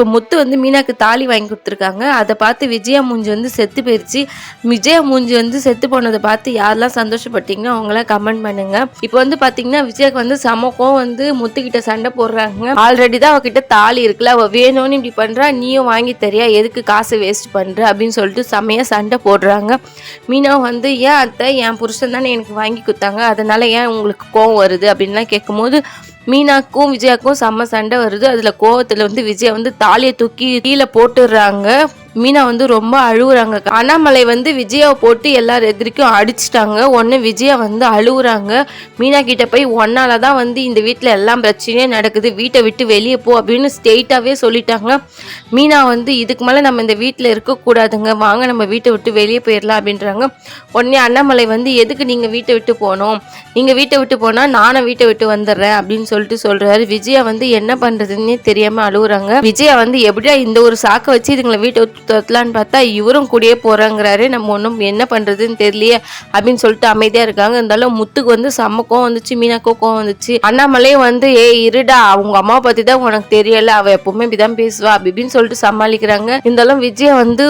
இப்போ முத்து வந்து மீனாக்கு தாலி வாங்கி கொடுத்துருக்காங்க. அதை பார்த்து விஜயா மூஞ்சி வந்து செத்து போயிருச்சு. விஜயா மூஞ்சி வந்து செத்து போனதை பார்த்து யாரெல்லாம் சந்தோஷப்பட்டீங்கன்னா அவங்களாம் கமெண்ட் பண்ணுங்க. இப்போ வந்து பார்த்தீங்கன்னா விஜயாக்கு வந்து சமக்கம் வந்து முத்துக்கிட்ட சண்டை போடுறாங்க. ஆல்ரெடி தான் அவகிட்ட தாலி இருக்குல்ல. அவள் வேணும்னு இப்படி பண்ணுறா நீயும் வாங்கி தரியா எதுக்கு காசு வேஸ்ட் பண்ணுற அப்படின்னு சொல்லிட்டு செம்மையாக சண்டை போடுறாங்க. மீனா வந்து ஏன் அத்தை? என் புருஷன் தானே எனக்கு வாங்கி கொடுத்தாங்க. அதனால ஏன் உங்களுக்கு கோவம் வருது? அப்படின்லாம் கேட்கும்போது மீனாக்கும் விஜயாக்கும் செம்ம சண்டை வருது. அதில் கோவத்தில் வந்து விஜயா வந்து தாலியை தூக்கி கீழே போட்டுடுறாங்க. மீனா வந்து ரொம்ப அழுகுறாங்க அண்ணாமலை வந்து விஜயாவை போட்டு எல்லார் எதிரிக்கும் அடிச்சிட்டாங்க. ஒன்று விஜயா வந்து அழுகுறாங்க மீனா கிட்ட போய் ஒன்னால தான் வந்து இந்த வீட்டில் எல்லாம் பிரச்சனையும் நடக்குது. வீட்டை விட்டு வெளியே போ அப்படின்னு ஸ்ட்ரெயிட்டாகவே சொல்லிட்டாங்க. மீனா வந்து இதுக்கு மேலே நம்ம இந்த வீட்டில் இருக்கக்கூடாதுங்க. வாங்க நம்ம வீட்டை விட்டு வெளியே போயிடலாம் அப்படின்றாங்க. உடனே அண்ணாமலை வந்து எதுக்கு நீங்கள் வீட்டை விட்டு போகணும்? நீங்கள் வீட்டை விட்டு போனால் நானும் வீட்டை விட்டு வந்துடுறேன். அப்படின்னு சொல்லிட்டு சொல்கிறாரு விஜயா வந்து என்ன பண்ணுறதுன்னே தெரியாமல் அழுகுறாங்க விஜயா வந்து எப்படியா இந்த ஒரு சாக்கை வச்சு இதுங்களை வீட்டை விட்டு துரத்தலான்னு பார்த்தா இவரும் கூடயே போகிறாங்கிறாரு நம்ம ஒன்றும் என்ன பண்ணுறதுன்னு தெரியலையே அப்படின்னு சொல்லிட்டு அமைதியாக இருக்காங்க. இருந்தாலும் முத்துக்கு வந்து செம்ம கோவம் வந்துச்சு மீனாக்கோ கோவம் வந்துச்சு. அண்ணாமலையே வந்து ஏ இருடா அவங்க அம்மாவை பற்றி தான் உனக்கு தெரியல. அவள் எப்பவுமே இப்படிதான் பேசுவா அப்படின்னு இப்படின்னு சொல்லிட்டு சமாளிக்கிறாங்க. இருந்தாலும் விஜய் வந்து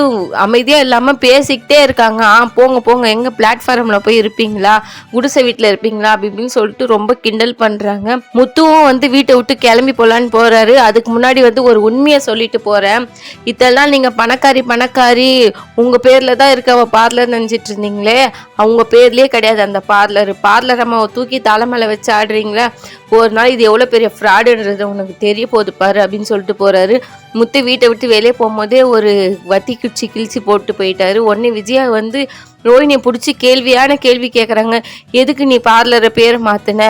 அமைதியாக இல்லாமல் பேசிக்கிட்டே இருக்காங்க. ஆ போங்க போங்க. எங்கே பிளாட்ஃபார்மில் போய் இருப்பீங்களா? குடிசை வீட்டில் இருப்பீங்களா? அப்படி இப்படின்னு சொல்லிட்டு ரொம்ப கிண்டல் பண்ணுறாங்க முத்துவும் வந்து வீட்டை விட்டு கிளம்பி போகலான்னு போகிறாரு அதுக்கு முன்னாடி வந்து ஒரு உண்மையை சொல்லிட்டு போகிறேன் இதெல்லாம் நீங்கள் பணக்காரி பணக்காரி உங்கள் பேரில் தான் இருக்க. அவள் பார்லர் நினச்சிட்டு இருந்தீங்களே? அவங்க பேர்லேயே கிடையாது அந்த பார்லர். பார்லர் அம்மாவை தூக்கி தலை வச்சு ஆடுறீங்களா? ஒரு நாள் இது எவ்வளோ பெரிய ஃப்ராடுன்றது உனக்கு தெரிய போகுது பாரு அப்படின்னு சொல்லிட்டு போகிறாரு முத்து வீட்டை விட்டு வெளியே போகும்போதே ஒரு வத்தி குச்சி கிழிச்சு போட்டு போயிட்டாரு. உடனே விஜயா வந்து ரோஹினியை பிடிச்சி கேள்வியான கேள்வி கேட்குறாங்க எதுக்கு நீ பார்லரை பேரை மாற்றின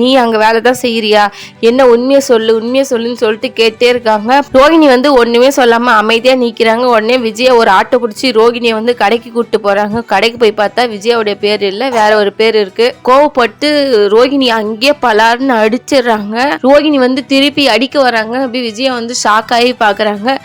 நீ அங்கே வேலை தான் செய்கிறியா என்ன உண்மையை சொல்லு உண்மையை சொல்லுன்னு சொல்லிட்டு கேட்டே இருக்காங்க. ரோஹிணி வந்து ஒன்றுமே சொல்லாமல் அமைதியாக நிற்கிறாங்க உடனே விஜயா ஒரு ஆட்டோ பிடிச்சி ரோஹிணியை வந்து கடைக்கு கூப்பிட்டு போகிறாங்க கடைக்கு போய் பார்த்தா விஜயாவுடைய பேர் இல்லை வேற ஒரு பேர் இருக்குது கோவப்பட்டு ரோஹிணி அங்கேயே பலார்னு அடிச்சிடுறாங்க. ரோஹிணி வந்து திருப்பி அடிக்க வராங்க. அப்படி விஜயா வந்து ஷாக் ஆகி பார்க்குறாங்க.